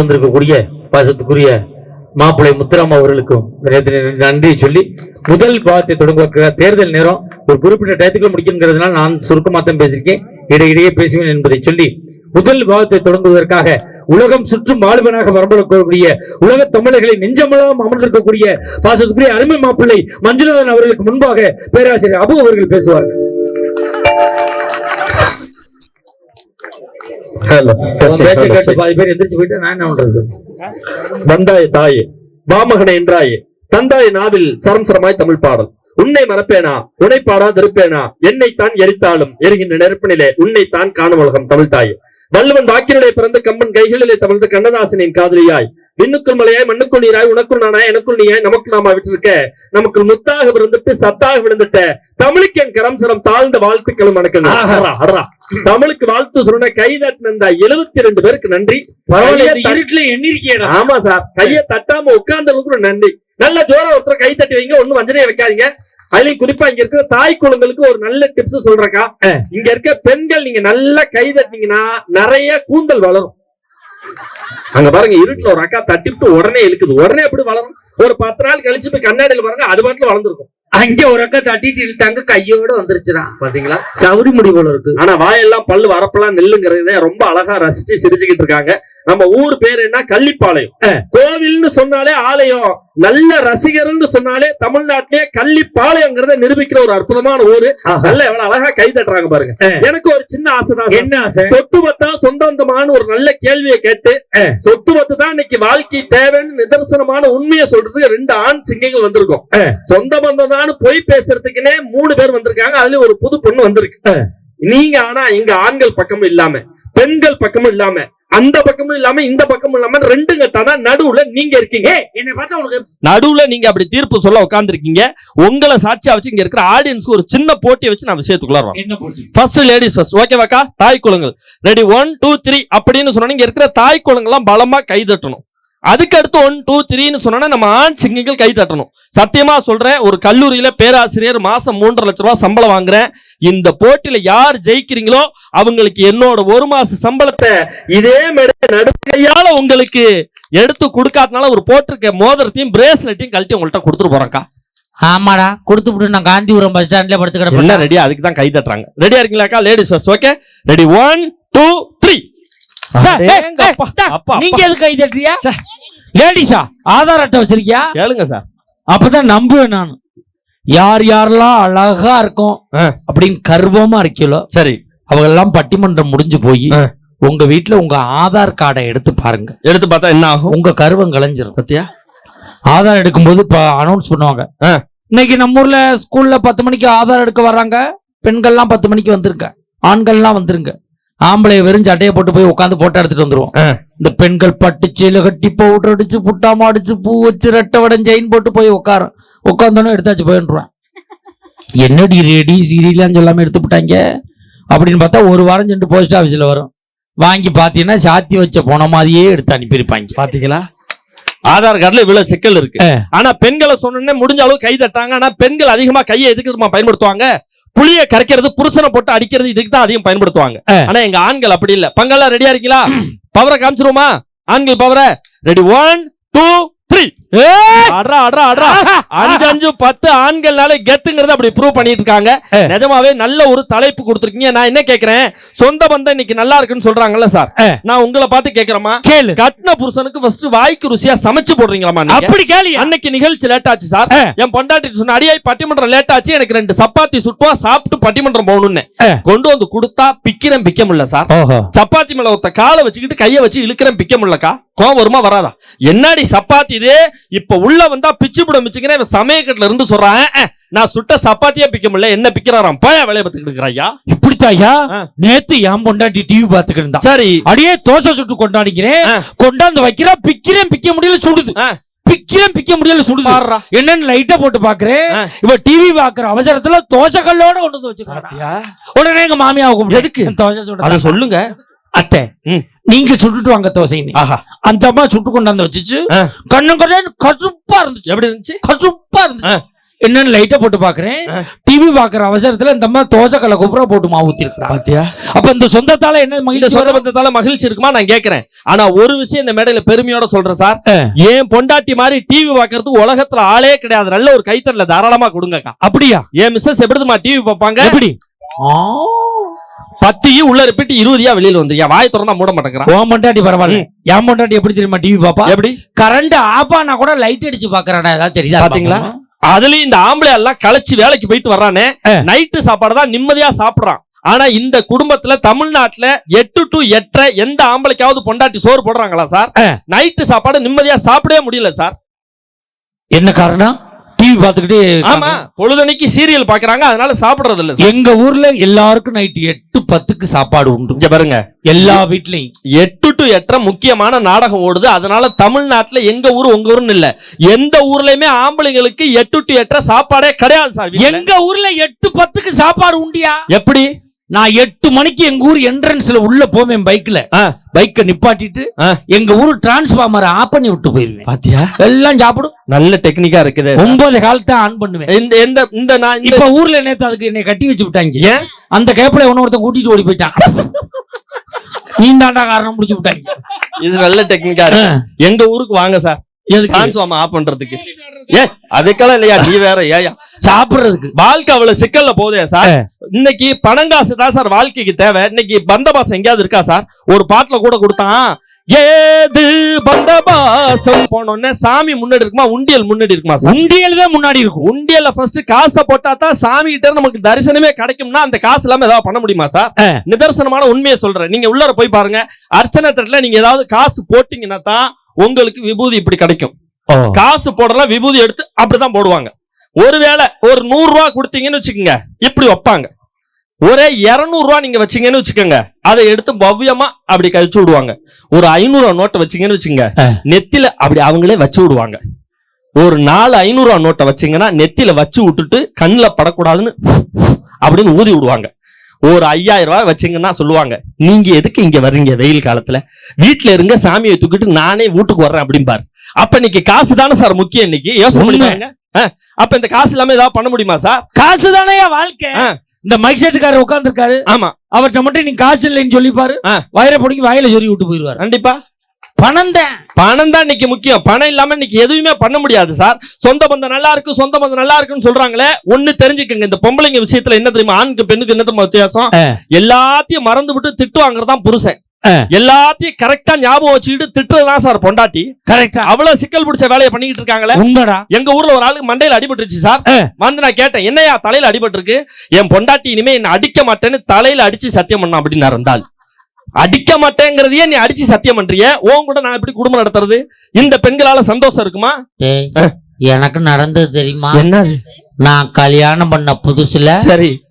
வந்திருக்கக்கூடிய பாசத்துக்குரிய மாப்பிள்ளை முத்துராம் அவர்களுக்கும் நன்றி சொல்லி முதல் பாகத்தை தொடங்குவதற்காக தேர்தல் நேரம் ஒரு குறிப்பிட்ட டயத்துக்குள்ள முடிக்குங்கிறதுனால நான் சுருக்கமாக தான் பேசியிருக்கேன். இடையிடையே பேசுவேன் என்பதை சொல்லி முதல் பாகத்தை தொடங்குவதற்காக உலகம் சுற்றும் மாலுவனாக வரம்படக்கூடிய உலக தமிழர்களை நெஞ்சமெல்லாம் அமர்ந்திருக்கக்கூடிய பாசத்துக்குரிய அருமை மாப்பிள்ளை மஞ்சுநாதன் அவர்களுக்கு முன்பாக பேராசிரியர் அபு அவர்கள் பேசுவார்கள். பேர் எந்திரிச்சு போயிட்டு நான் என்ன பண்றது? வந்தாய தாயே வாமகன என்றாயே தந்தாய நாவில் சரம் சரமாய் தமிழ் பாடல். உன்னை மறப்பேனா பாடா திருப்பேனா என்னை தான் எரித்தாலும் எரிகின்ற நெருப்பினிலே உன்னை தான் காணும் உலகம் தமிழ் தாயே. வள்ளுவன் வாக்கினுடைய பிறந்த கம்பன் கைகளிலே தமிழ்ந்த கண்ணதாசனின் காதலியாய் விண்ணுக்குள் மலையாய் மண்ணுக்குள் நீராய் உனக்குள் நானாய் எனக்குள் நீயாய் நமக்குள் நாமா விட்டிருக்க நமக்குள் முத்தாக விழுந்துட்டு சத்தாக விழுந்துட்ட தமிழுக்கு என் கரம் சரம் தாழ்ந்த வாழ்த்துக்களும் வணக்கம் தமிழுக்கு வாழ்த்து சொன்ன கைதட்டின இந்த எழுபத்தி ரெண்டு பேருக்கு நன்றி. இருட்டுல எண்ணிருக்கேடா ஆமா சார் கைய தட்டாம உட்கார்ந்தவங்களுக்கு ஒரு நன்றி. நல்ல ஜோரா ஒருத்தர் கை தட்டி வைங்க ஒண்ணும் வஞ்சனையை வைக்காதீங்க. அதுலயும் குறிப்பா இங்க இருக்கிற தாய் குழந்தைகளுக்கு ஒரு நல்ல டிப்ஸ் சொல்றேக்கா. இங்க இருக்க பெண்கள் நீங்க நல்லா கை தட்டினீங்கன்னா நிறைய கூந்தல் வளரும். அங்க பாருங்க இருட்டுல ஒரு அக்கா தட்டிவிட்டு உடனே இழுக்குது. உடனே எப்படி வளரும்? ஒரு பத்து நாள் கழிச்சு போய் கண்ணாடியில பாருங்க அது பாட்டுல வளர்ந்துருக்கும். அங்க ஒரு அக்கா தட்டிட்டு இழுத்தாங்க கையோட வந்துருச்சுடா. பாத்தீங்களா? சவுரி முடி போல இருக்கு. ஆனா வாயெல்லாம் பல்லு வரப்பெல்லாம் நெல்லுங்கிறதே ரொம்ப அழகா ரசிச்சு சிரிச்சுக்கிட்டு இருக்காங்க. நம்ம ஊர் பேர் என்ன கள்ளிப்பாளையம் கோவில்னு சொன்னாலே ஆலயம் நல்ல ரசிகர்னு சொன்னாலே தமிழ்நாட்டிலே கள்ளிப்பாளையங்கிறத நிரூபிக்கிற ஒரு அற்புதமான ஊரு நல்ல எவ்வளவு அழகா கை தட்டுறாங்க பாருங்க. எனக்கு ஒரு சின்ன ஆசைதான். என்ன ஆசை சொத்து பத்தா சொந்தமான ஒரு நல்ல கேள்வியை கேட்டு. சொத்து பத்து தான் இன்னைக்கு வாழ்க்கை தேவைன்னு நிதர்சனமான உண்மையை சொல்றதுக்கு ரெண்டு ஆண் சிங்கங்கள் வந்திருக்கும். சொந்த பந்தம் தான் பொய் பேசுறதுக்குன்னே மூணு பேர் வந்திருக்காங்க அதுல ஒரு புது பொண்ணு வந்திருக்கு. நீங்க ஆனா இங்க ஆண்கள் பக்கமும் இல்லாம பெண்கள் பக்கமும் இல்லாம அந்த பக்கமும் இல்லாம இந்த பக்கமும் இல்லாம ரெண்டு கட்டானா நடுவுல நீங்க இருக்கீங்க. என்னை பார்த்தா உனக்கு நடுவுல நீங்க அப்படி தீர்ப்பு சொல்ல உட்கார்ந்துருக்கீங்க. உங்களை சாட்சியா வச்சு இங்க இருக்கிற ஆடியன்ஸ்க்கு ஒரு சின்ன போட்டியை வச்சு நான் விஷயத்துக்குள்ள வரோம் என்ன போட்டி? ஃபர்ஸ்ட் லேடிஸ் ஃபர்ஸ்ட் ஓகேவாக்கா தாய் குளங்கள் ரெடி ஒன் டூ த்ரீ அப்படின்னு சொன்னா இங்க இருக்கிற தாய் குளங்கள்லாம் பலமா கை தட்டணும் அதுக்கு அடுத்து ஒன் டூ த்ரீன்னு சொன்னா நம்ம ஆண் சிங்கங்கள் கை தட்டணும். சத்தியமா சொல்றேன் ஒரு கல்லூரியில பேராசிரியர் மாசம் மூன்றரை லட்ச ரூபாய் சம்பளம் வாங்குறேன். இந்த போட்டியில யார் ஜெயிக்கிறீங்களோ அவங்களுக்கு என்னோட ஒரு மாச சம்பளத்தை இதே மேடை நடுக்கையால உங்களுக்கு எடுத்து கொடுக்காதனால ஒரு போட்டிருக்க மோதிரத்தையும் பிரேஸ்லெட்டையும் கழட்டி உங்கள்கிட்ட கொடுத்துட்டு போறேன்க்கா. ஆமாடா கொடுத்து விட்டு நான் காந்திபுரம் பஸ் ஸ்டாண்ட்ல படுத்து கிடப்பேன் ரெடியா அதுக்கு தான் கை தட்டுறாங்க. ரெடியா இருக்கீங்களாக்கா ladies first okay ready one two three நீங்க எதுக்கு கை தட்டுறியா லேடிஸா ஆதார் அட்டை வச்சிருக்கியா? கேளுங்க சார். அப்பதான் நம்புவேன் நான். யார் யாரெல்லாம் அழகா இருக்கும். அப்படின்னு கர்வமா இருக்கீங்களோ சரி. அவங்க எல்லாம் பட்டிமன்றம் முடிஞ்சு போய். உங்க வீட்டுல உங்க ஆதார் கார்டை எடுத்து பாருங்க. எடுத்து பார்த்தா என்ன ஆகும்? உங்க கருவம் கலைஞ்சிரும். பத்தியா? ஆதார் எடுக்கும்போது இப்ப அனௌன்ஸ் பண்ணுவாங்க. இன்னைக்கு நம்ம ஊர்ல ஸ்கூல்ல பத்து மணிக்கு ஆதார் எடுக்க வர்றாங்க. பெண்கள்லாம் பத்து மணிக்கு வந்துருங்க ஆண்கள்லாம் வந்துருங்க. ஆம்பளை வெறும் சட்டையை போட்டு போய் உட்காந்து போட்டோ எடுத்துட்டு வந்துருவோம். இந்த பெண்கள் பட்டு சீலை கட்டி பவுடர் அடிச்சு புட்டாம அடிச்சு பூ வச்சு ரெட்டை வடம் செயின் போட்டு போய் உட்காரும் உட்காந்தோன்னே எடுத்தாச்சு போயின்றான் என்னடி ரெடி சீரியலாம் சொல்லாம எடுத்து விட்டாங்க? அப்படின்னு பார்த்தா ஒரு வாரம் சென்று போஸ்ட் ஆஃபீஸில் வரும். வாங்கி பார்த்தீங்கன்னா சாத்தி வச்ச போன மாதிரியே எடுத்து அனுப்பியிருப்பாங்க. பாத்தீங்களா? ஆதார் கார்டுல இவ்வளவு சிக்கல் இருக்கு. ஆ. ஆனா பெண்களை சொன்னோன்னே முடிஞ்ச அளவு கை தட்டாங்க. ஆனா பெண்கள் அதிகமா கையை எதுக்கு பயன்படுத்துவாங்க? புளிய கரைக்கிறது புருஷனை போட்டு அடிக்கிறது இதுக்கு தான் அதிகம் பயன்படுத்துவாங்க. ஆனா எங்க ஆண்கள் அப்படி இல்ல. பங்கெல்லாம் ரெடியா இருக்கீங்களா? பவரை காமிச்சிருவோமா? ஆண்கள் பவரை. ரெடி ஒன் டூ த்ரீ அஞ்சு பத்து ஆண்கள்னால கெத்துங்கிறத அப்படி ப்ரூவ் பண்ணிட்டு இருக்காங்க. நிஜமாவே நல்ல ஒரு தலைப்பு கொடுத்துருக்கீங்க. நான் என்ன கேக்குறேன்? சொந்த பந்தம் இன்னைக்கு நல்லா இருக்குன்னு சொல்றாங்கல்ல சார். நான் உங்களை பார்த்து கேக்குறேமா கேளு. கட்டின புருஷனுக்கு ஃபர்ஸ்ட் வாய்க்கு ருசியா சமைச்சு போடுறீங்களாமா நீங்க? அப்படி கேளு அன்னைக்கு நிகழ்ச்சி லேட் ஆச்சு சார். என் பொண்டாட்டி சொன்ன அடியாய் பட்டிமன்றம் லேட் ஆச்சு. எனக்கு ரெண்டு சப்பாத்தி சுட்டுவா சாப்பிட்டு பட்டிமன்றம் போகணும்னு. கொண்டு வந்து கொடுத்தா பிக்கிறேன் பிக்க முடியல சார் சப்பாத்தி மேல ஒருத்த காலை வச்சுக்கிட்டு கைய வச்சு இழுக்கிறேன் பிக்க முடியலக்கா கோவம் வருமா வராதா? என்னடி சப்பாத்தி இது? இப்ப உள்ள வந்தா பிச்சு புட மிச்சுக்கிறேன் இவன் சமயக்கட்டுல இருந்து சொல்றான் "ஆ, ஆ, நான் சுட்ட சப்பாத்தியே பிக்க முடியல என்ன பிக்கிறாராம்? போயா வேலையை பார்த்துக்கிட்டு இருக்கிறாயா? இப்படித்தாயா ஆ. நேத்து என் பொண்டாட்டி டிவி பாத்துக்கிட்டு இருந்தா. சரி. அடியே தோசை சுட்டு கொண்டாடிக்கிறேன். கொண்டாந்து வைக்கிறா பிக்கிறேன் பிக்க முடியல சுடுது. பிக்கிறேன் பிக்க முடியல சுடுது. என்னன்னு லைட்டா போட்டு பாக்குறேன். இவ டிவி பாக்குற அவசரத்துல தோசை கல்லோட கொண்டு வந்து வச்சுக்கிறா உடனே எங்க மாமியாவுக்கு எதுக்கு? தோசை சுட அத சொல்லுங்க. அத்தை. நீங்க சுட்டுட்டு வாங்க தோசை ஆஹா. அந்த அம்மா சுட்டு கொண்டாந்து வச்சுச்சு. ஆ. கண்ணு கண்ணு கருப்பா இருந்துச்சு. எப்படி இருந்துச்சு? கருப்பா இருந்துச்சு. என்னன்னு லைட்டை போட்டு பாக்குறேன். டிவி பாக்குற அவசரத்துல இந்த அம்மா தோசை கல்ல குப்புற போட்டு மாவு ஊத்திருக்கா. பாத்தியா? அப்ப இந்த சொந்தத்தால என்ன மகிழ்ச்சி வரும்? சொந்தபந்தத்தால மகிழ்ச்சி இருக்குமா? நான் கேக்குறேன். ஆனா ஒரு விஷயம் இந்த மேடையில பெருமையோட சொல்றேன் சார். ஏன் பொண்டாட்டி மாதிரி டிவி பாக்குறதுக்கு உலகத்துல ஆளே கிடையாது. நல்ல ஒரு கைத்தறல தாராளமா கொடுங்கக்கா. அப்படியா? ஏன் மிஸ்ஸஸ் எப்படிமா டிவி பார்ப்பாங்க எப்படி? ஆ, பத்தியு உள்ள ரிப்பீட் இருபதியா வெளியில வந்து என் வாய் திறந்தா மூட மாட்டேங்கிறான். உன் பொண்டாட்டி பரவாயில்ல. என் பொண்டாட்டி எப்படி தெரியுமா டிவி பாப்பா? எப்படி? கரண்ட் ஆஃப் ஆனா கூட லைட் அடிச்சு பாக்குறாடா ஏதாவது தெரியுதா? பாத்தீங்களா? அதுலயும் இந்த ஆம்பளை எல்லாம் களைச்சு வேலைக்கு போயிட்டு வர்றானே. நைட்டு சாப்பாடு தான் நிம்மதியா சாப்பிடுறான். ஆனா இந்த குடும்பத்துல தமிழ்நாட்டுல எட்டு டு எட்டரை எந்த ஆம்பளைக்காவது பொண்டாட்டி சோறு போடுறாங்களா சார். நைட்டு சாப்பாடு நிம்மதியா சாப்பிடவே முடியல சார். என்ன காரணம்? டிவி பாத்துக்கிட்டு ஆமா பொழுதனைக்கு சீரியல் பாக்குறாங்க அதனால சாப்பிடுறது இல்ல எங்க ஊர்ல எல்லாருக்கும் நைட் எட்டு பத்துக்கு சாப்பாடு உண்டு. இங்க பாருங்க. எல்லா வீட்லயும். எட்டு டு எட்டரை முக்கியமான நாடகம் ஓடுது. அதனால தமிழ்நாட்டுல எங்க ஊர் உங்க ஊர்னு இல்ல. எந்த ஊர்லயுமே ஆம்பளைங்களுக்கு எட்டு டு எட்டரை சாப்பாடே கிடையாது சார். எங்க ஊர்ல எட்டு பத்துக்கு சாப்பாடு உண்டியா? எப்படி? நான் எட்டு மணிக்கு எங்க ஊர் என்ட்ரன்ஸ்ல உள்ள போவேன் பைக்ல. பைக்க நிப்பாட்டிட்டு. எங்க ஊர் டிரான்ஸ்பார்மரை ஆஃப் பண்ணி விட்டு போயிருவேன். பாத்தியா? எல்லாம் சாப்பிடும். நல்ல டெக்னிக்கா இருக்குது. ஒன்பது காலத்தை ஆன் பண்ணுவேன். இந்த இந்த இந்த நான் இப்ப ஊர்ல நேத்து அதுக்கு என்னை கட்டி வச்சு விட்டாங்க ஏன்? அந்த கேப்ல ஒன்னு ஒருத்தன் கூட்டிட்டு ஓடி போயிட்டான். நீ தாண்டா காரணம் முடிச்சு விட்டாங்க. இது நல்ல டெக்னிக்கா இருக்கு. எங்க ஊருக்கு வாங்க சார். டிரான்ஸ்ஃபார்ம் ஆஃப் பண்றதுக்கு. ஏ அதுக்கெல்லாம் இல்லையா? நீ வேற ஏயா சாப்பிடுறதுக்கு. வாழ்க்கை அவ்வளவு சிக்கல்ல போதே சார். இன்னைக்கு பணங்காசு தான் சார் வாழ்க்கைக்கு தேவை. இன்னைக்கு பந்தபாசம் எங்கேயாவது இருக்கா சார்? ஒரு பாட்டுல கூட கொடுத்தான். ஏது பந்தபாசம் போனோடனே சாமி முன்னாடி இருக்குமா? உண்டியல் முன்னாடி இருக்குமா சார்? உண்டியல் தான் முன்னாடி இருக்கும். உண்டியல்ல ஃபர்ஸ்ட் காசை போட்டா தான் சாமி கிட்ட நமக்கு தரிசனமே கிடைக்கும்னா அந்த காசு இல்லாம ஏதாவது பண்ண முடியுமா சார். நிதர்சனமான உண்மையை சொல்றேன். நீங்க உள்ளர போய் பாருங்க. அர்ச்சனை தட்டுல நீங்க ஏதாவது காசு போட்டீங்கன்னா தான் உங்களுக்கு விபூதி இப்படி கிடைக்கும். காசு போடலாம் விபூதி எடுத்து அப்படிதான் போடுவாங்க. ஒருவேளை ஒரு நூறு ரூபா கொடுத்தீங்கன்னு வச்சுக்கோங்க இப்படி வைப்பாங்க. ஒரே இருநூறு ரூபா நீங்க வச்சீங்கன்னு வச்சுக்கோங்க அதை எடுத்து பவ்யமா அப்படி கழிச்சு விடுவாங்க. ஒரு ஐநூறு ரூபா நோட்டை வச்சீங்கன்னு வச்சுக்கோங்க. நெத்தில அப்படி அவங்களே வச்சு விடுவாங்க. ஒரு நாலு ஐநூறு ரூபா நோட்டை வச்சீங்கன்னா நெத்தில வச்சு விட்டுட்டு கண்ணில் படக்கூடாதுன்னு அப்படின்னு ஊதி விடுவாங்க. ஒரு ஐயாயிரம் ரூபாய் வச்சீங்கன்னா சொல்லுவாங்க. நீங்க எதுக்கு இங்க வர்றீங்க வெயில் காலத்துல? வீட்டுல இருங்க சாமியை தூக்கிட்டு நானே வீட்டுக்கு வர்றேன் அப்படிம்பாரு. அப்ப இன்னைக்கு காசு தானே சார் முக்கியம் இன்னைக்கு? யோசனை. பண்ணிப்பாங்க அப்ப இந்த காசு இல்லாம ஏதாவது பண்ண முடியுமா சார்? காசு தானேயா வாழ்க்கை. இந்த மைக் செட்டுக்காரர் உட்கார்ந்துருக்காரு. ஆமா. அவர்கிட்ட மட்டும் நீ காசு இல்லைன்னு சொல்லிப்பாரு. வயிறை பிடிக்கி வாயில சொல்லி விட்டு போயிருவாரு கண்டிப்பா. பணம் தான். பணம் தான் இன்னைக்கு முக்கியம். பணம் இல்லாம இன்னைக்கு எதுவுமே பண்ண முடியாது சார். சொந்த பந்தம் நல்லா இருக்கு சொந்த பந்தம் நல்லா இருக்குன்னு சொல்றாங்களே ஒண்ணு தெரிஞ்சுக்கங்க. இந்த பொம்பளைங்க விஷயத்துல என்ன தெரியுமா? ஆணுக்கு பெண்ணுக்கு என்ன தெரியுமா வித்தியாசம். எல்லாத்தையும் மறந்து விட்டு திட்டு வாங்குறதுதான் புருஷன். எல்லாத்தையும் கரெக்டா ஞாபகம் வச்சுக்கிட்டு திட்டுறதுதான் சார் பொண்டாட்டி. கரெக்டா அவ்வளவு சிக்கல் பிடிச்ச வேலையை பண்ணிக்கிட்டு இருக்காங்களே. உண்மைடா. எங்க ஊர்ல ஒரு ஆளுக்கு மண்டையில அடிபட்டுருச்சு சார். வந்து நான் கேட்டேன் என்னையா தலையில அடிபட்டிருக்கு? என் பொண்டாட்டி இனிமே என்ன அடிக்க மாட்டேன்னு தலையில அடிச்சு சத்தியம் பண்ணா அப்படின்னு இருந்தால் அடிக்க மாட்டேங்கிறதையே நீ அடிச்சு சத்தியம் பண்றிய உன் கூட நான் எப்படி குடும்பம் நடத்துறது? இந்த பெண்களால சந்தோஷம் இருக்குமா. எனக்கு நடந்தது தெரியுமா? என்னது? நான் கல்யாணம் பண்ண புதுசுல சரி.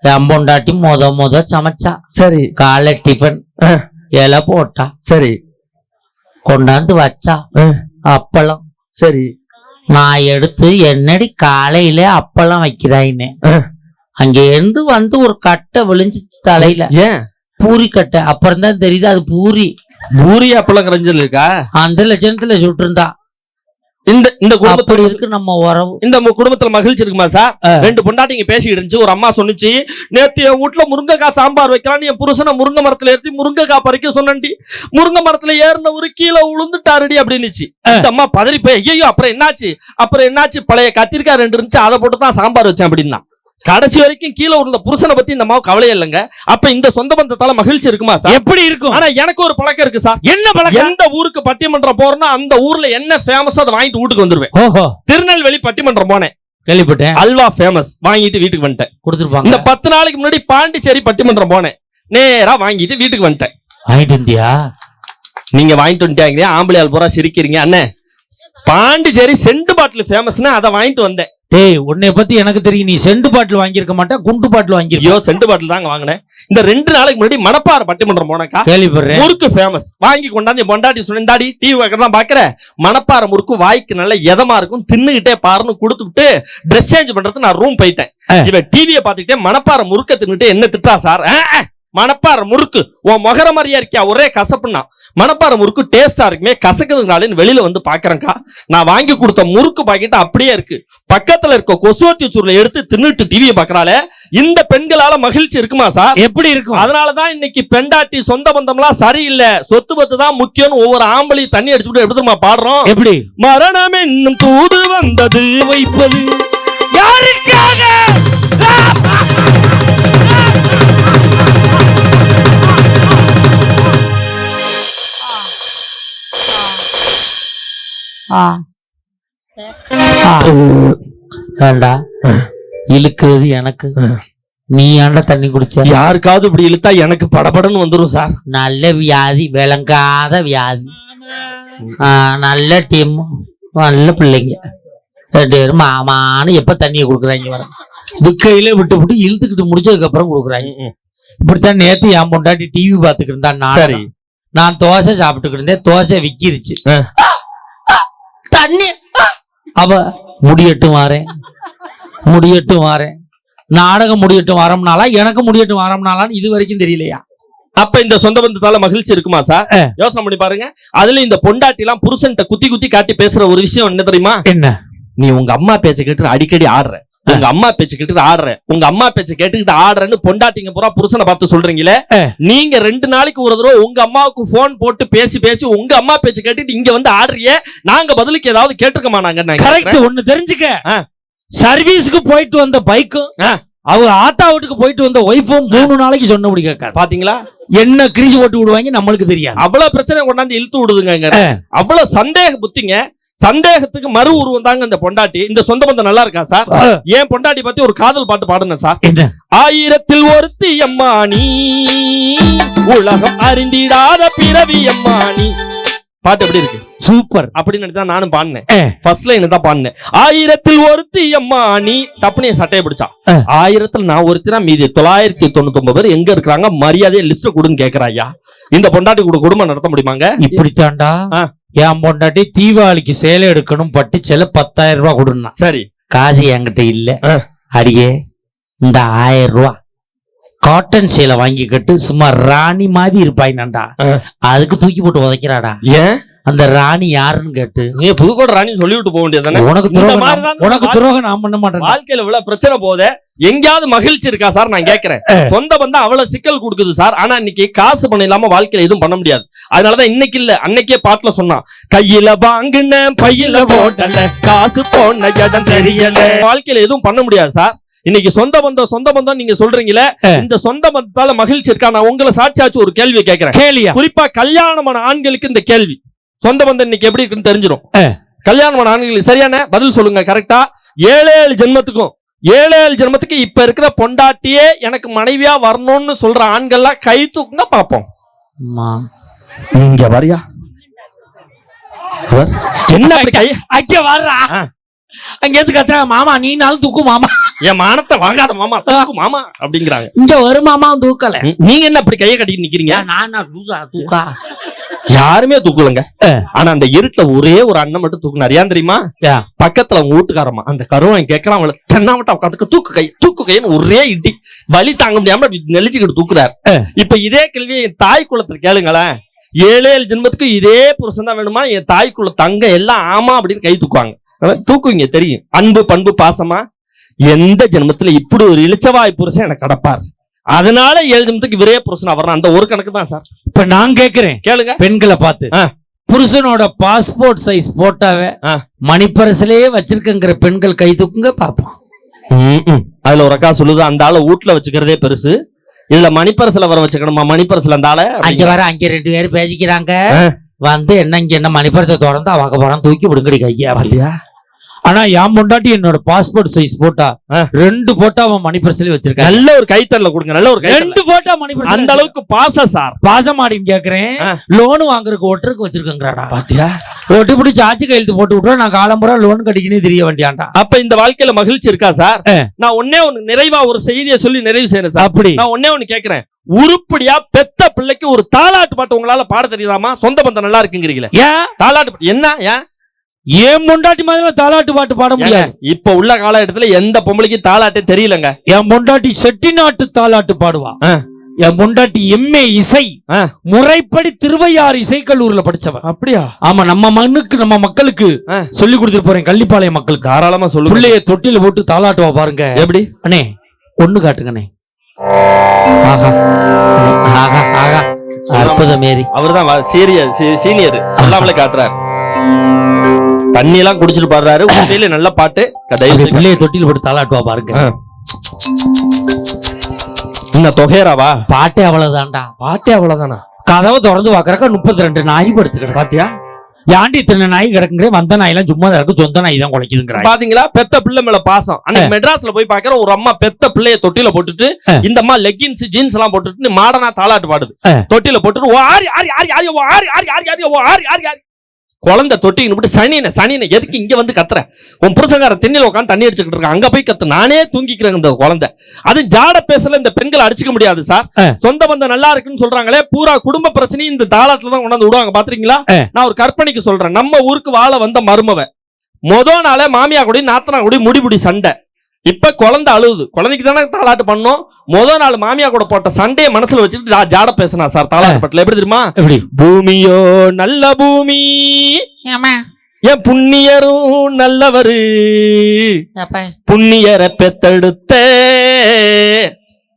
என் பொண்டாட்டி முத முத சமைச்சா. சரி. காலை டிஃபன். இலை போட்டா. சரி. கொண்டாந்து வச்சா. அப்பளம். சரி. நான் எடுத்து என்னடி காலையில அப்பளம் வைக்கிறாயின்னு. அங்க இருந்து வந்து ஒரு கட்டை விழுந்துச்சு தலையில. ஏன்? பூரி கட்டை. அப்புறம் தான் தெரியுது அது பூரி. பூரி அப்பளம் கரைஞ்சல் இருக்கா? அந்த லட்சணத்துல சுட்டிருந்தா. இந்த இந்த அப்படி குடும்பத்துல இருக்கு நம்ம உறவு. இந்த குடும்பத்துல மகிழ்ச்சி இருக்குமா சார். ரெண்டு பொண்டாட்டிங்க பேசிக்கிட்டு இருந்துச்சு. ஒரு அம்மா சொன்னுச்சு நேத்து என் வீட்டுல முருங்கைக்காய் சாம்பார் வைக்கலாம்னு என் புருஷனை முருங்கை மரத்துல ஏற்றி முருங்கைக்காய் பறிக்க சொன்னேன்டி. முருங்கை மரத்துல ஏறினவரு கீழே உளுந்துட்டாருடி அப்படின்னுச்சு. இந்த அம்மா பதறி போய் ஐயோ அப்புறம் என்னாச்சு? அப்புறம் என்னாச்சு? பழைய கத்திரிக்காய் ரெண்டு இருந்துச்சு அதை போட்டு தான் சாம்பார் வச்சேன் அப்படின்னா. கடைசி வரைக்கும் கீழே உள்ள புருஷனை பத்தி இந்த அம்மாவுக்கு கவலையே இல்லைங்க. அப்ப இந்த சொந்த பந்தத்தால மகிழ்ச்சி இருக்குமா சார்? எப்படி இருக்கும்? ஆனா எனக்கு ஒரு பழக்கம் இருக்கு சார். என்ன பழக்கம்? எந்த ஊருக்கு பட்டிமன்றம் போறேன்னா அந்த ஊர்ல என்ன ஃபேமஸ் அதை வாங்கிட்டு வீட்டுக்கு வந்துருவேன். ஓஹோ. திருநெல்வேலி பட்டிமன்றம் போனேன். கேள்விப்பட்டேன். அல்வா ஃபேமஸ் வாங்கிட்டு வீட்டுக்கு வந்துட்டேன். கொடுத்துருப்பாங்க. இந்த பத்து நாளைக்கு முன்னாடி பாண்டிச்சேரி பட்டிமன்றம் போனேன். நேரா வாங்கிட்டு வீட்டுக்கு வந்துட்டேன். வாங்கிட்டு இருந்தியா நீங்க வாங்கிட்டு வந்துட்டாங்க ஆம்பளையால் பூரா சிரிக்கிறீங்க. அண்ணே பாண்டிச்சேரி செண்டு பாட்டில் ஃபேமஸ்னா அதை வாங்கிட்டு வந்தேன். டேய் உன்னை பத்தி எனக்கு தெரியும். நீ செண்டு பாட்டில் வாங்கியிருக்க மாட்டேன் குண்டு பாட்டில் ஐயோ செண்டு பாட்டில் தாங்க வாங்கினேன். இந்த ரெண்டு நாளைக்கு முன்னாடி மணப்பாறை பட்டிமன்றம் போனேக்கா கேள்விப்படுறேன். முறுக்கு ஃபேமஸ் வாங்கி கொண்டாந்து பொண்டாட்டி சொன்னாடி டிவி வைக்கிறதா பாக்குற? மணப்பாறை முறுக்கு வாய்க்கு நல்ல எதமா இருக்கும் தின்னுகிட்டே பாருன்னு கொடுத்துட்டு ட்ரெஸ் சேஞ்ச் பண்றது நான் ரூம் போயிட்டேன். இவன் டிவியை பார்த்துக்கிட்டே மணப்பாறை முறுக்க தின்னுட்டு என்ன திட்டா சார்? மணப்பாறை முறுக்கு. உன் முகர மாதிரியா இருக்கியா? ஒரே கசப்புன்னா மணப்பாறை முறுக்கு டேஸ்டா இருக்குமே. கசக்குதுனாலேன்னு வெளியில வந்து பாக்குறேன்க்கா. நான் வாங்கி கொடுத்த முறுக்கு பாக்கெட் அப்படியே இருக்கு. பக்கத்துல இருக்க கொசுவத்தி சூர்ல எடுத்து தின்னுட்டு டிவியை பாக்குறாளே. இந்த பெண்களால மகிழ்ச்சி இருக்குமா சார்? எப்படி இருக்கும்? அதனாலதான் இன்னைக்கு பெண்டாட்டி சொந்த பந்தம்லாம் சரியில்லை. சொத்து பத்து தான் முக்கியம்னு ஒவ்வொரு ஆம்பளையும் தண்ணி அடிச்சுட்டு எப்படி தெரியுமா பாடுறோம். எப்படி? மரணம் என்னும் தூது வந்தது வைப்பது. யாருக்காக? ஏண்டா இழுக்கிறது எனக்கு. நீ ஏன்டா தண்ணி குடிச்ச? யாருக்காவது இப்படி இழுத்தா எனக்கு படபடன்னு வந்துரும் சார். நல்ல வியாதி விளங்காத வியாதி. ஆ, நல்ல டீம் நல்ல பிள்ளைங்க. ரெண்டு பேரும் மாமான்னு எப்ப தண்ணியை கொடுக்குறாங்க வர விக்கையில விட்டு விட்டு இழுத்துக்கிட்டு முடிச்சதுக்கு அப்புறம் கொடுக்குறாங்க இப்படித்தான் நேத்து என் பொண்டாட்டி டிவி பாத்துக்கிட்டு இருந்தா நான் சரி. நான் தோசை சாப்பிட்டுக்கிட்டு இருந்தேன். தோசை விக்கிருச்சு. தண்ணி அவ முடியட்டும் வாரேன். முடியட்டும் வாரேன். நாடகம் முடியட்டும் வாரம்னாலா எனக்கு முடியட்டும் வாரம்னாலான்னு இது வரைக்கும் தெரியலையா? அப்ப இந்த சொந்த பந்தத்தால மகிழ்ச்சி இருக்குமா சார். யோசனை பண்ணி பாருங்க. அதுல இந்த பொண்டாட்டி எல்லாம் புருஷன்ட்ட குத்தி குத்தி காட்டி பேசுற ஒரு விஷயம் என்ன தெரியுமா? என்ன? நீ உங்க அம்மா பேச்ச கேட்டு அடிக்கடி ஆடுற. உங்க அம்மா பேச்ச கேட்டு ஆடுற உங்க அம்மா பேச்ச கேட்டுக்கிட்டு ஆடுறன்னு பொண்டாட்டிங்க பூரா புருஷனை பார்த்து சொல்றீங்களே. நீங்க ரெண்டு நாளைக்கு ஒரு தடவை உங்க அம்மாவுக்கு போன் போட்டு பேசி பேசி உங்க அம்மா பேச்ச கேட்டுட்டு இங்க வந்து ஆடுறியே நாங்க பதிலுக்கு ஏதாவது கேட்டிருக்கோமா நாங்க கரெக்ட். ஒண்ணு தெரிஞ்சுக்க. சர்வீஸ்க்கு போயிட்டு வந்த பைக்கும் ஆ. அவ ஆத்தா வீட்டுக்கு போயிட்டு வந்த ஒய்ஃபும் மூணு நாளைக்கு சொன்னபடி கேட்காது பாத்தீங்களா என்ன கிரிச்சு போட்டு விடுவாங்க நம்மளுக்கு தெரியாது அவ்வளவு பிரச்சனை கொண்டாந்து இழுத்து விடுதுங்க. அவ்வளவு சந்தேக புத்திங்க சந்தேகத்துக்கு மறு உருவம் தாங்க இந்த பொண்டாட்டி. இந்த சொந்த பந்தம் நல்லா இருக்கா சார். ஏன் பொண்டாட்டி பத்தி ஒரு காதல் பாட்டு பாடுங்க சார். ஆயிரத்தில் ஒருத்தி அம்மா நீ உலகம் அறிந்திடாத பிறவி அம்மா நீ பாட்டு எப்படி இருக்கு? சூப்பர். அப்படின்னு தான் நானும் பாடினேன். ஃபர்ஸ்ட் லைன் தான் பாடினேன். ஆயிரத்தில் ஒருத்தி அம்மா நீ டப்புனு சட்டையை பிடிச்சா. ஆயிரத்தில் நான் ஒருத்தினா மீதி தொள்ளாயிரத்தி தொண்ணூத்தி ஒன்பது பேர் எங்க இருக்கிறாங்க? மரியாதையை லிஸ்ட் கொடுன்னு கேக்குறாயா இந்த பொண்டாட்டி கூட குடும்பம் நடத்த முடியுமாங்க? இப்படித்தாண்டா ஆ. என் பொண்டாட்டி தீபாவளிக்கு சேலை எடுக்கணும் பட்டு சேலை பத்தாயிரம் ரூபாய் கொடுனா சரி. காசு என்கிட்ட இல்ல. அடியே இந்த ஆயிரம் ரூபாய் காட்டன் சேலை வாங்கிக்கிட்டு சும்மா ராணி மாதிரி இருப்பாயினாண்டா. ஆ. அதுக்கு தூக்கி போட்டு உதைக்கிறாடா. ஏன்? அந்த ராணி யாருன்னு கேட்டு. நீ புதுக்கோட்டை ராணி சொல்லி விட்டு போக வேண்டியதானே உனக்கு இந்த துரோகம் மாதிரி நான்- தான் உனக்கு வாழ்- துரோகம் நான் பண்ண மாட்டேன் வாழ்க்கையில இவ்வளவு பிரச்சனை போதே எங்கேயாவது மகிழ்ச்சி இருக்கா சார்? நான் கேக்குறேன் சொந்த பந்தம் அவ்வளவு சிக்கல் கொடுக்குது சார். ஆனா இன்னைக்கு காசு பணம் இல்லாம வாழ்க்கையில எதுவும் பண்ண முடியாது. அதனாலதான் இன்னைக்கு இல்ல அன்னைக்கே பாட்டுல சொன்னான். கையில வாங்குன பையில ஓட்டல காசு போன இடம் தெரியல. வாழ்க்கையில எதுவும் பண்ண முடியாது சார். இன்னைக்கு சொந்த பந்தம் சொந்த பந்தம் நீங்க சொல்றீங்களே. இந்த சொந்த பந்தத்தால மகிழ்ச்சி இருக்கா? நான் உங்களை சாட்சியாச்சு ஒரு கேள்வி கேட்கிறேன். கேளியா? குறிப்பா கல்யாணமான ஆண்களுக்கு இந்த கேள்வி. சொந்த பந்தம் இன்னைக்கு எப்படி இருக்குன்னு தெரிஞ்சிடும். கல்யாணமான ஆண்களுக்கு சரியான பதில் சொல்லுங்க கரெக்டா ஏழு ஏழு ஜென்மத்துக்கும் ஏழு ஏழு ஜென்மத்துக்கு இப்ப இருக்கிற பொண்டாட்டியே எனக்கு மனைவியா வரணும்னு சொல்ற ஆண்கள்லாம் கை தூக்குங்க அம்மா. இங்க வரியா? என்ன அங்க வர்றா. அங்க இருந்து கத்துறா? மாமா நீ நாளும் தூக்கு மாமா. என் மானத்தை வாங்காத மாமா. தூக்கு மாமா அப்படிங்கிறாங்க. இங்க வரு மாமா தூக்கல. நீங்க என்ன அப்படி கையை கட்டிட்டு நிக்கிறீங்க? நான் தூக்கா? யாருமே தூக்கலங்க. ஆனா அந்த இருட்டுல ஒரே ஒரு அண்ணன் மட்டும் தூக்குனாரு. ஏன் தெரியுமா? பக்கத்துல அவங்க வீட்டுக்காரமா அந்த கருவன் கேட்கறான் அவளை தென்னாவட்டா உட்காந்துக்க தூக்கு கை தூக்கு கைன்னு ஒரே இடி. வலி தாங்க முடியாம நெளிச்சுக்கிட்டு தூக்குறாரு. இப்ப இதே கேள்வியை என் தாய் குலத்துல கேளுங்களேன். ஏழு ஏழு ஜென்மத்துக்கு இதே புருஷன் தான் வேணுமா? என் தாய் குல தங்க எல்லாம் ஆமா அப்படின்னு கை தூக்குவாங்க. தூக்குவீங்க தெரியும். அன்பு பண்பு பாசமா? எந்த ஜென்மத்துல இப்படி ஒரு இளிச்சவாய் புருஷன் எனக்கு கடப்பார் அதனால ஏழு ஜென்மத்துக்கு இவரே புருஷனா வரணும் அந்த ஒரு கணக்கு தான் சார் இப்ப நான் கேக்குறேன் கேளுங்க பெண்களை பார்த்து. புருஷனோட பாஸ்போர்ட் சைஸ் போட்டாவே. மணிப்பரசிலேயே வச்சிருக்கங்கிற பெண்கள் கை தூக்குங்க பாப்போம். அதுல ஒரு அக்கா சொல்லுது அந்த ஆளை வீட்டுல வச்சுக்கிறதே பெருசு இதுல மணிப்பரசுல வர வச்சுக்கணுமா மணிப்பரசுல அந்த ஆளை அங்க வர அங்க ரெண்டு பேரும் பேசிக்கிறாங்க. வந்து என்ன இங்க என்ன மணிப்பரசை தொடர்ந்து அவங்க படம் தூக்கி விடுங்கடி கையா பாத்தியா? ஆனா என் பொண்டாட்டி என்னோட பாஸ்போர்ட் சைஸ் போட்டா. ரெண்டு போட்டோ அவன் மணிப்பரசிலே வச்சிருக்கான். நல்ல ஒரு கைத்தறல கொடுங்க நல்ல ஒரு ரெண்டு போட்டோ மணிப்பரசு அந்த அளவுக்கு பாசம் சார். பாசமாடின்னு கேக்குறேன். ஆ. லோன் வாங்குறதுக்கு ஒட்டுறதுக்கு வச்சிருக்கேங்கிறாடா. பாத்தியா? ஒட்டு பிடிச்சி ஆட்சி கையெழுத்து போட்டு விட்டுறோம் நான் காலம்புறா லோன் கட்டிக்கினே தெரிய வேண்டியாண்டா அப்ப இந்த வாழ்க்கையில மகிழ்ச்சி இருக்கா சார். நான் ஒன்னே ஒண்ணு நிறைவா ஒரு செய்தியை சொல்லி நிறைவு செய்யறேன் சார். அப்படி. நான் ஒன்னே ஒண்ணு கேக்குறேன். உருப்படியா பெத்த பிள்ளைக்கு ஒரு தாலாட்டு பாட்டு உங்களால பாட தெரியுதாமா சொந்த பந்தம் நல்லா இருக்குங்கிறீங்களே. ஏன்? தாலாட்டு என்ன? ஏன்? ஏன் பொண்டாட்டி மாதிரி தாலாட்டு பாட்டு பாட முடியாது? இப்ப உள்ள காலகட்டத்துல எந்த பொம்பளைக்கு தாலாட்டே தெரியலங்க. என் பொண்டாட்டி செட்டிநாட்டு தாலாட்டு பாடுவா. என் பொண்டாட்டி எம்ஏ இசை. முறைப்படி திருவையாறு இசைக்கல்லூரில படிச்சவன். அப்படியா? ஆமா நம்ம மண்ணுக்கு நம்ம மக்களுக்கு. சொல்லி கொடுத்துட்டு போறேன் கள்ளிப்பாளையம் மக்களுக்கு. தாராளமா சொல்லுங்க. பிள்ளைய தொட்டில போட்டு தாளாட்டுவா பாருங்க. எப்படி? அண்ணே ஒண்ணு காட்டுங்கண்ணே. ஆஹா. ஆஹா அற்புதம் மேரி அவர்தான் சீரியர் சீனியர். சொல்லாமலே காட்டுறாரு. தண்ணி எல்லாம் குடிச்சிட்டு பாடுறாரு உண்மையிலே நல்ல பாட்டு பிள்ளைய தொட்டில போட்டு தாளாட்டுவா பாருங்க. என்ன தொகையராவா பாட்டே அவ்வளவுதான்டா பாட்டே அவ்வளவுதானா கதவை திறந்து பாக்குறக்க முப்பத்தி ரெண்டு நாய் படுத்துக்கிட்டு பாத்தியா ஏன்டி இத்தனை நாய் கிடக்குங்கிற வந்த நாய் எல்லாம் சும்மா தான் இருக்கு சொந்த நாய் தான் குலைக்குதுங்கிறாங்க பாத்தீங்களா பெத்த பிள்ளை மேல பாசம் அன்னைக்கு மெட்ராஸ்ல போய் பாக்குற ஒரு அம்மா பெத்த பிள்ளைய தொட்டில போட்டுட்டு. இந்த அம்மா லெகின்ஸ் ஜீன்ஸ் எல்லாம் போட்டுட்டு மாடனா தாளாட்டு பாடுது. தொட்டில போட்டுட்டு ஓ ஆரி ஆரி ஆரி ஆரி ஓ ஆரி ஆரி ஆரி ஆரி ஓ ஆரி ஆரி ஆரி குழந்தை தொட்டின்னு போட்டு சனின சனின எதுக்கு இங்க வந்து கத்துற? உன் புருஷங்கார திண்ணில உட்காந்து தண்ணி அடிச்சுக்கிட்டு இருக்கான். அங்க போய் கத்து. நானே தூங்கிக்கிறேன் இந்த குழந்தை. அது ஜாட பேசல இந்த பெண்களை அடிச்சுக்க முடியாது சார். சொந்த பந்தம் நல்லா இருக்குன்னு சொல்றாங்களே பூரா குடும்ப பிரச்சனையும் இந்த தாளாத்துல தான் கொண்டாந்து விடுவாங்க. பாத்துறீங்களா. நான் ஒரு கற்பனைக்கு சொல்றேன். நம்ம ஊருக்கு வாழ வந்த மருமவ மொத நாளே மாமியா கூட நாத்தனா கூட முடிபுடி சண்டை. இப்ப குழந்தை அழுவுது. குழந்தைக்கு தானே தாளாட்டு பண்ணோம். முத நாள் மாமியா கூட போட்ட சண்டையை மனசுல வச்சுட்டு ஜாட பேசினா சார் தாளாட்டு பட்டில எப்படி தெரியுமா? எப்படி? பூமியோ நல்ல பூமி. என் புண்ணியரும் நல்லவரு. புண்ணியரை பெத்தெடுத்த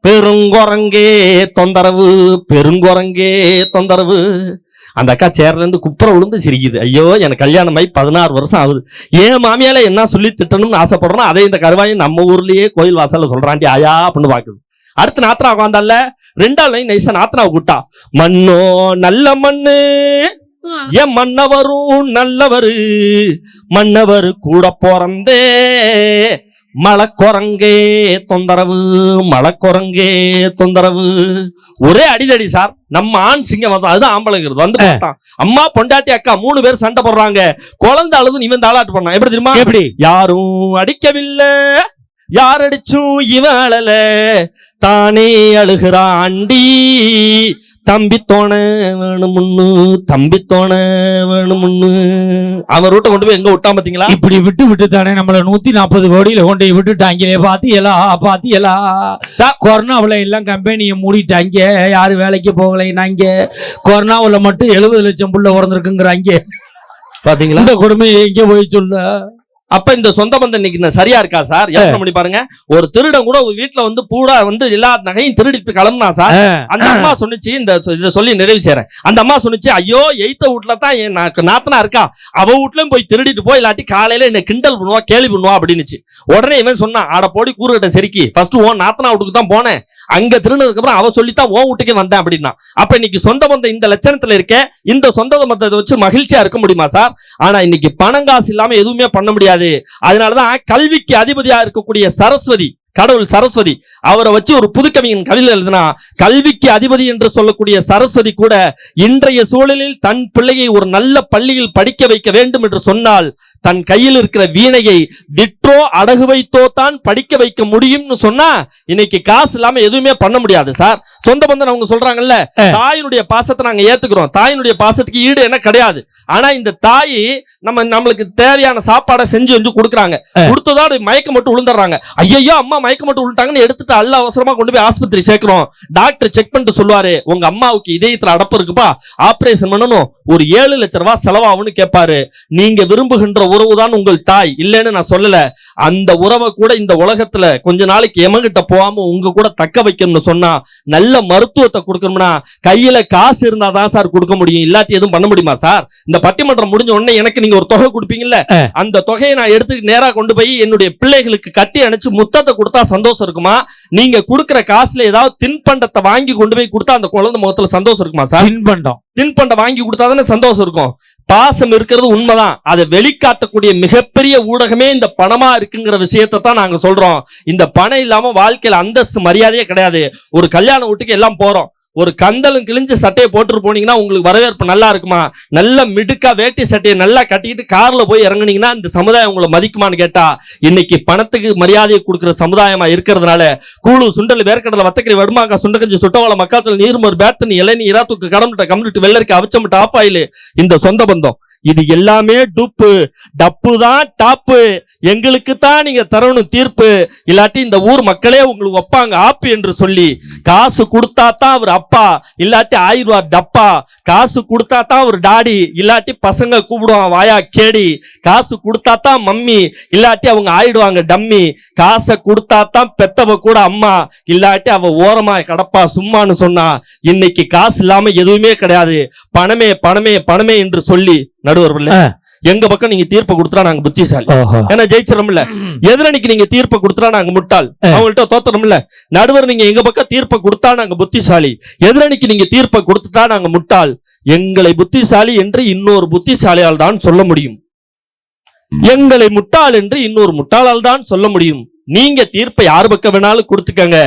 பெருங்குரங்கே தொந்தரவு பெருங்குரங்கே தொந்தரவு. அந்த அக்கா சேர்ல இருந்து குப்புற விழுந்து சிரிக்குது. ஐயோ எனக்கு கல்யாணம் ஆகி பதினாறு வருஷம் ஆகுது. ஏன் மாமியால என்ன சொல்லி திட்டணும்னு ஆசைப்படுறோம் அதே இந்த கருவாயும் நம்ம ஊர்லயே கோயில் வாசல்ல சொல்றாண்டி ஆயா அப்படின்னு பாக்குது அடுத்து நாத்தனா உட்காந்தால ரெண்டாவது லைன் நைசா நாத்தனாவை கூட்டா மண்ணோ நல்ல மண்ணு. என் மன்னவரும் நல்லவரு மன்னவர் கூட பிறந்தே. மலைக்குரங்கே தொந்தரவு மலைக்குரங்கே தொந்தரவு. ஒரே அடிதடி சார் நம்ம ஆண் சிங்கம் வந்து அதுதான் ஆம்பளைங்கிறது வந்து அம்மா பொண்டாட்டி அக்கா மூணு பேர் சண்டை போடுறாங்க. குழந்தை அழுது இவன் தாளாட்டு பண்ணான் எப்படி தெரியுமா? எப்படி? யாரும் அடிக்கவில்லை. யார் அடிச்சும் இவன் அழல. தானே அழுகிறாண்டி தம்பி தோண வேணுமுன்னு தம்பி தோண வேணுமுன்னு அவன் ரூட்டை கொண்டு போய் எங்க விட்டான் பாத்தீங்களா? இப்படி விட்டு விட்டு தானே நம்மள நூத்தி நாற்பது கோடியில கொண்டு போய் விட்டுட்டாங்களே பாத்தியலா பாத்தியலா. கொரோனாவுல எல்லாம் கம்பெனியை மூடிட்டாங்க. யாரு வேலைக்கு போகலைன்னாங்க கொரோனாவுல மட்டும் எழுபது லட்சம் புள்ள பிறந்திருக்குங்கிறாங்க பாத்தீங்களா? இந்த கொடுமையை எங்க போய் சொல்ல? அப்ப இந்த சொந்த பந்தம் இன்னைக்கு சரியா இருக்கா சார்? யோசனை பண்ணி பாருங்க. ஒரு திருடன் கூட ஒரு வீட்டுல வந்து பூரா வந்து எல்லா நகையும் திருடிட்டு கிளம்புனா சார் அந்த அம்மா சொன்னுச்சு இந்த இதை சொல்லி நிறைவு செய்றேன். அந்த அம்மா சொன்னுச்சு ஐயோ எய்த்த வீட்டுல தான் என் நாத்தனா இருக்கா? அவ வீட்லயும் போய் திருடிட்டு போய் இல்லாட்டி காலையில என்ன கிண்டல் பண்ணுவா கேலி பண்ணுவா அப்படின்னுச்சு. உடனே இவன் சொன்னான் ஆட போடி கூறுகிட்ட செருக்கி. ஃபர்ஸ்ட் உன் நாத்தனா வீட்டுக்கு தான் போனேன். அங்க திருடினதுக்கு அப்புறம் அவ சொல்லித்தான் ஓ வீட்டுக்கே வந்தேன் அப்படின்னா. அப்ப இன்னைக்கு சொந்த பந்த இந்த லட்சணத்துல இருக்க இந்த சொந்த பந்தத்தை வச்சு மகிழ்ச்சியா இருக்க முடியுமா சார்? ஆனா இன்னைக்கு பணம் காசு இல்லாம எதுவுமே பண்ண முடியாது. அதனாலதான் கல்விக்கு அதிபதியா இருக்கக்கூடிய சரஸ்வதி கடவுள் சரஸ்வதி அவரை வச்சு ஒரு புதுக்கவிஞன் கவிதை எழுதினா கல்விக்கு அதிபதி என்று சொல்லக்கூடிய சரஸ்வதி கூட இன்றைய சூழலில் தன் பிள்ளையை ஒரு நல்ல பள்ளியில் படிக்க வைக்க வேண்டும் என்று சொன்னால் தன் கையில் இருக்கிற வீணையை விற்றோ அடகு வைத்தோ தான் படிக்க வைக்க முடியும்னு சொன்னா இன்னைக்கு காசு இல்லாம எதுவுமே பண்ண முடியாது சார். சொந்த பந்தம் அவங்க சொல்றாங்கல்ல தாயினுடைய பாசத்தை நாங்க ஏத்துக்கிறோம். தாயினுடைய பாசத்துக்கு ஈடு என்ன கிடையாது. ஆனா இந்த தாய் நம்ம நம்மளுக்கு தேவையான சாப்பாடை செஞ்சு செஞ்சு கொடுக்குறாங்க. கொடுத்ததோட மயக்கம் மட்டும் விழுந்துடுறாங்க. ஐயோ அம்மா மயக்கம் மட்டும் விழுந்துட்டாங்கன்னு எடுத்துட்டு அல்ல அவசரமா கொண்டு போய் ஆஸ்பத்திரி சேர்க்கிறோம். டாக்டர் செக் பண்ணிட்டு சொல்லுவாரு உங்க அம்மாவுக்கு இதயத்துல அடப்பு இருக்குப்பா. ஆபரேஷன் பண்ணணும். ஒரு ஏழு லட்ச ரூபாய் செலவாகும்னு கேட்பாரு நீங்க விரும்புகின்ற உறவு தான் உங்கள் தாய். இல்லைன்னு நான் சொல்லல. அந்த உறவை கூட இந்த உலகத்துல கொஞ்ச நாளைக்கு எமகிட்ட போகாம உங்க கூட தக்க வைக்கணும்னு சொன்னா நல்ல மருத்துவத்தை கொடுக்கணும்னா கையில காசு இருந்தா தான் சார் கொடுக்க முடியும். இல்லாட்டி எதுவும் பண்ண முடியுமா சார்? இந்த பட்டிமன்றம் முடிஞ்ச உடனே எனக்கு நீங்க ஒரு தொகை கொடுப்பீங்கல்ல? அந்த தொகையை நான் எடுத்து நேரா கொண்டு போய் என்னுடைய பிள்ளைகளுக்கு கட்டி அணைச்சு முத்தத்தை கொடுத்தா சந்தோஷம் இருக்குமா? நீங்க கொடுக்கிற காசுல ஏதாவது தின்பண்டத்தை வாங்கி கொண்டு போய் கொடுத்தா அந்த குழந்தை முகத்துல சந்தோஷம் இருக்குமா சார்? தின்பண்டம். தின்பண்டம் வாங்கி கொடுத்தா தானே சந்தோஷம் இருக்கும். பாசம் இருக்கிறது உண்மைதான். அதை வெளிக்காட்டக்கூடிய மிகப்பெரிய ஊடகமே இந்த பணமா இருக்குங்கிற விஷயத்தை தான் நாங்க சொல்றோம். இந்த பணம் இல்லாம வாழ்க்கையில அந்தஸ்து மரியாதையே கிடையாது. ஒரு கல்யாண வீட்டுக்கு எல்லாம் போறோம். ஒரு கந்தலும் கிழிஞ்சு சட்டையை போட்டுட்டு போனீங்கன்னா உங்களுக்கு வரவேற்பு நல்லா இருக்குமா? நல்ல மிடுக்கா வேட்டி சட்டையை நல்லா கட்டிக்கிட்டு கார்ல போய் இறங்குனீங்கன்னா இந்த சமுதாயம் உங்களை மதிக்குமான்னு கேட்டா இன்னைக்கு பணத்துக்கு மரியாதையை கொடுக்குற சமுதாயமா இருக்கிறதுனால கூழு சுண்டல் வேர்க்கடலை வத்தக்கறி வடுமாங்கா சுண்டக்கஞ்சி சுட்டவாள மக்காத்தல் நீர்மோர் பேத்தனி இளநீ இராத்துக்கு கடம்பிட்ட கம்மிட்டு வெள்ளரிக்கை அவிச்சமிட்ட ஆஃப் ஆயில் இந்த சொந்த பந்தம். இது எல்லாமே டுப்பு டப்பு தான் டாப்பு எங்களுக்கு தான் நீங்க தரணும் தீர்ப்பு. இல்லாட்டி இந்த ஊர் மக்களே உங்களுக்கு வைப்பாங்க ஆப்பு என்று சொல்லி. காசு கொடுத்தா தான் அவர் அப்பா. இல்லாட்டி ஆயிடுவார் டப்பா. காசு கொடுத்தா தான் அவர் டாடி. இல்லாட்டி பசங்க கூப்பிடுவான் வாயா கேடி. காசு கொடுத்தா தான் மம்மி. இல்லாட்டி அவங்க ஆயிடுவாங்க டம்மி. காசை கொடுத்தா தான் பெத்தவ கூட அம்மா. இல்லாட்டி அவ ஓரமா கடப்பா சும்மான்னு சொன்னா. இன்னைக்கு காசு இல்லாம எதுவுமே கிடையாது. பணமே பணமே பணமே என்று சொல்லி நடுவர் ஆ. எங்க பக்கம் நீங்க தீர்ப்பு கொடுத்தா நாங்க புத்திசாலி. ஏன்னா ஜெயிச்சிடம்ல எதிரணிக்கு நீங்க தீர்ப்பு கொடுத்தா நாங்க முட்டாள்? அவங்கள்ட்ட தோத்துறோம்ல நடுவர் நீங்க எங்க பக்கம் தீர்ப்பை கொடுத்தா நாங்க புத்திசாலி. எதிரணிக்கு நீங்க தீர்ப்பை கொடுத்துட்டா நாங்க முட்டாள்? எங்களை புத்திசாலி என்று இன்னொரு புத்திசாலியால் தான் சொல்ல முடியும். எங்களை முட்டாள் என்று இன்னொரு முட்டாளால் தான் சொல்ல முடியும். நீங்க தீர்ப்பை யார் பக்கம் வேணாலும் கொடுத்துக்கங்க.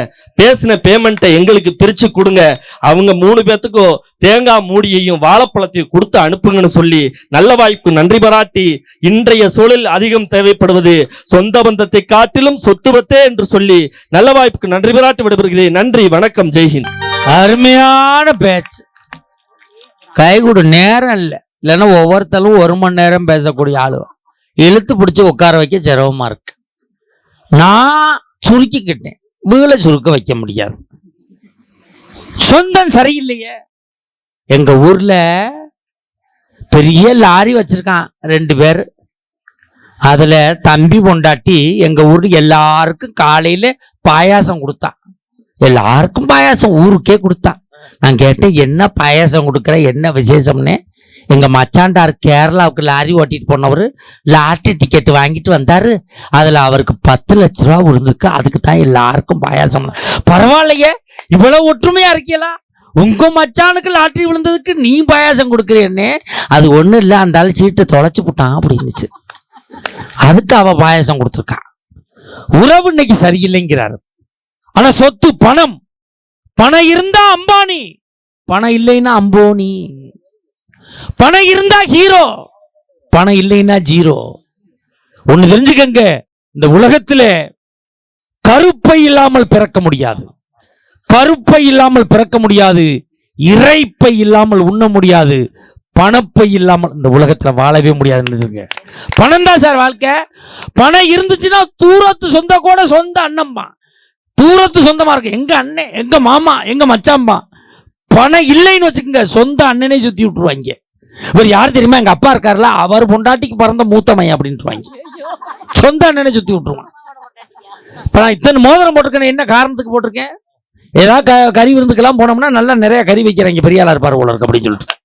பேசின பேமெண்ட்டை எங்களுக்கு பிரிச்சு கொடுங்க. அவங்க மூணு பேத்துக்கும் தேங்காய் மூடியையும் வாழைப்பழத்தையும் கொடுத்து அனுப்புங்கன்னு சொல்லி நல்ல வாய்ப்பு நன்றி பாராட்டி இன்றைய சூழல் அதிகம் தேவைப்படுவது சொந்த பந்தத்தை காட்டிலும் சொத்துவத்தே என்று சொல்லி நல்ல வாய்ப்புக்கு நன்றி பாராட்டி விடைபெறுகிறேன். நன்றி வணக்கம் ஜெய்ஹிந்த் அருமையான பேச்சு. கைகூடு நேரம் இல்லை. இல்லைன்னா ஒவ்வொருத்தரும் ஒரு மணி நேரம் பேசக்கூடிய ஆளு இழுத்து பிடிச்சி உட்கார வைக்க சிரமமா இருக்கு. நான் சுருக்கிக்கிட்டேன். வீலை சுருக்க வைக்க முடியாது. சொந்தம் சரியில்லையே. எங்க ஊர்ல பெரிய லாரி வச்சிருக்கான் ரெண்டு பேர். அதுல தம்பி பொண்டாட்டி எங்க ஊர் எல்லாருக்கும் காலையில பாயாசம் கொடுத்தான். எல்லாருக்கும் பாயாசம் ஊருக்கே கொடுத்தான். நான் கேட்டேன் என்ன பாயாசம் கொடுக்குற? என்ன விசேஷம்னு? எங்கள் மச்சாண்டார் கேரளாவுக்கு லாரி ஓட்டிட்டு போனவர் லாட்ரி டிக்கெட் வாங்கிட்டு வந்தார். அதில் அவருக்கு பத்து லட்ச ரூபா விழுந்திருக்கு. அதுக்கு தான் எல்லாருக்கும் பாயாசம். பரவாயில்லையே இவ்வளோ ஒற்றுமையாக இருக்கீங்களா? உங்க மச்சானுக்கு லாட்ரி விழுந்ததுக்கு நீ பாயாசம் கொடுக்குறேன்னு. அது ஒன்றும் இல்லை அந்த ஆள் சீட்டை தொலைச்சி போட்டான் அப்படின்னுச்சு. அதுக்கு அவள் பாயாசம் கொடுத்துருக்கான். உறவு இன்னைக்கு சரியில்லைங்கிறாரு. ஆனால் சொத்து பணம். பணம் இருந்தா அம்பானி. பணம் இல்லைன்னா அம்போனி. பணம் இருந்தா ஹீரோ. பணம் இல்லைன்னா ஜீரோ. ஒன்னு தெரிஞ்சுக்கங்க இந்த உலகத்துல கருப்பை இல்லாமல் பிறக்க முடியாது. கருப்பை இல்லாமல் பிறக்க முடியாது. இறைப்பை இல்லாமல் உண்ண முடியாது. பணப்பை இல்லாமல் இந்த உலகத்துல வாழவே முடியாதுன்னு பணம் தான் சார் வாழ்க்கை. பணம் இருந்துச்சுன்னா தூரத்து சொந்த கூட சொந்த அண்ணம்மா. தூரத்து சொந்தமா இருக்கு. எங்க அண்ணன் எங்க மாமா எங்க மச்சாம்பா பணம் இல்லைன்னு வச்சுக்கோங்க சொந்த அண்ணனே சுத்தி விட்டுருவாங்க. இவர் யார் தெரியுமா? எங்க அப்பா இருக்காருல அவர் பொண்டாட்டிக்கு பிறந்த மூத்த மையம் அப்படின்ட்டுருவாங்க சொந்த அண்ணனே சுத்தி விட்டுருவான். இப்ப நான் இத்தனை மோதிரம் போட்டிருக்கேன் என்ன காரணத்துக்கு போட்டிருக்கேன்? ஏதாவது க- கறி விருந்துக்கெல்லாம் போனோம்னா நல்லா நிறைய கறி வைக்கிறாங்க பெரிய ஆளா இருப்பார் போல இருக்கு அப்படின்னு சொல்லிட்டு.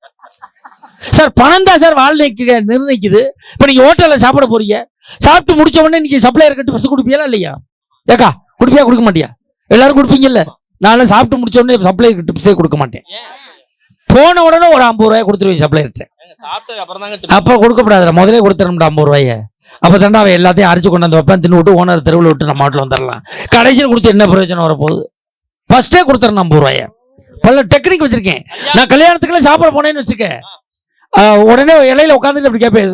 சார் பணம் தான் சார் வாழ்க்கைக்கு நிர்ணயிக்குது. இப்ப நீங்க ஹோட்டல்ல சாப்பிட போறீங்க. சாப்பிட்டு முடிச்ச உடனே நீங்க சப்ளையர் கட்டு பஸ் கொடுப்பீங்களா இல்லையா? ஏக்கா கொடுப்பியா கொடுக்க மாட்டியா? எல்லாரும் கொடுப்பீங்கல்ல? நான் சாப்பிட்டு முடிச்ச உடனே சப்ளையர் டிப்ஸே கொடுக்க மாட்டேன். போன உடனே ஒரு ஐம்பது ரூபாய் அப்புறம் தாங்க அப்ப கொடுக்கப்படாதுடா முதலே கொடுத்துரும்டா ஐம்பது ரூபாய. அப்ப தாண்டா அவன் எல்லாத்தையும் அரிச்சு கொண்டு வந்து வைப்பேன் தின்னு விட்டு ஓனர் தெருவில் விட்டு நம்ம மாட்டில் வந்துடலாம். கடைசியில் கொடுத்து என்ன பிரயோஜனம் வரப்போகுது? ஃபர்ஸ்டே கொடுத்துறேன் ஐம்பது ரூபாய. பல டெக்னிக் வச்சிருக்கேன். நான் கல்யாணத்துக்குலாம் சாப்பிட போனேன்னு வச்சுக்க உடனே இலையில உட்காந்துட்டு அப்படி கேட்பேன்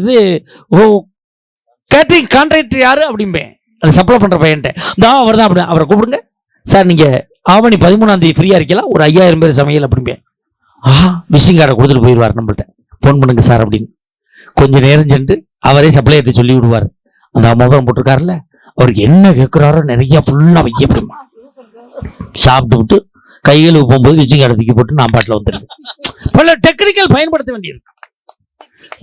இது கேட்டரிங் கான்ட்ராக்டர் யாரு? அப்படிம்பேன். அது சப்ளை பண்ற பையன்ட்ட தான் அவர் தான் அப்படி அவரை கூப்பிடுங்க. சார் நீங்க ஆவணி பதிமூணாம் தேதி ஃப்ரீயா இருக்கலாம் ஒரு ஐயாயிரம் பேர் சமையல் அப்படிம்பேன் ஆ விசிங் கார்டை கொடுத்துட்டு போயிடுவார் நம்மள்கிட்ட ஃபோன் பண்ணுங்க சார் அப்படின்னு. கொஞ்சம் நேரம் சென்று அவரே சப்ளையர்கிட்ட சொல்லி விடுவார். அந்த மோதிரம் போட்டிருக்காருல்ல அவருக்கு என்ன கேட்குறாரோ நிறைய ஃபுல்லாக வைக்க முடியுமா? சாப்பிட்டு விட்டு கையில் போகும்போது விசிங் கார்டை தூக்கி போட்டு நான் பாட்டில் வந்துடுது. பல டெக்னிக்கல் பயன்படுத்த வேண்டியது.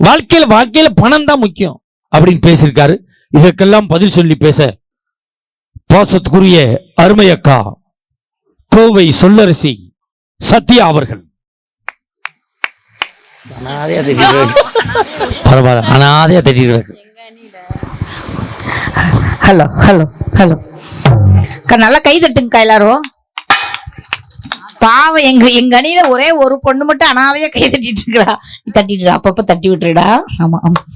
வாழ்க்கையில் வாழ்க்கையில் பணம் தான் முக்கியம் அப்படின்னு பேசியிருக்காரு. இதற்கெல்லாம் பதில் சொல்லி பேச பாசத்துக்குரிய அருமையக்கா கோவை சொல்லரசி சத்யா அவர்கள். பரவாயில்ல அனாதையா திட்டிட்டு இருக்கு. Hello hello hello. நல்லா கை தட்டுங்கக்கா எல்லாரும். பாவம் எங்க எங்க அணியில ஒரே ஒரு பொண்ணு மட்டும் அனாதையா கை தட்டிட்டு இருக்கா. தட்டிட்டு அப்பப்ப தட்டி விட்டுருடா. ஆமா ஆமா.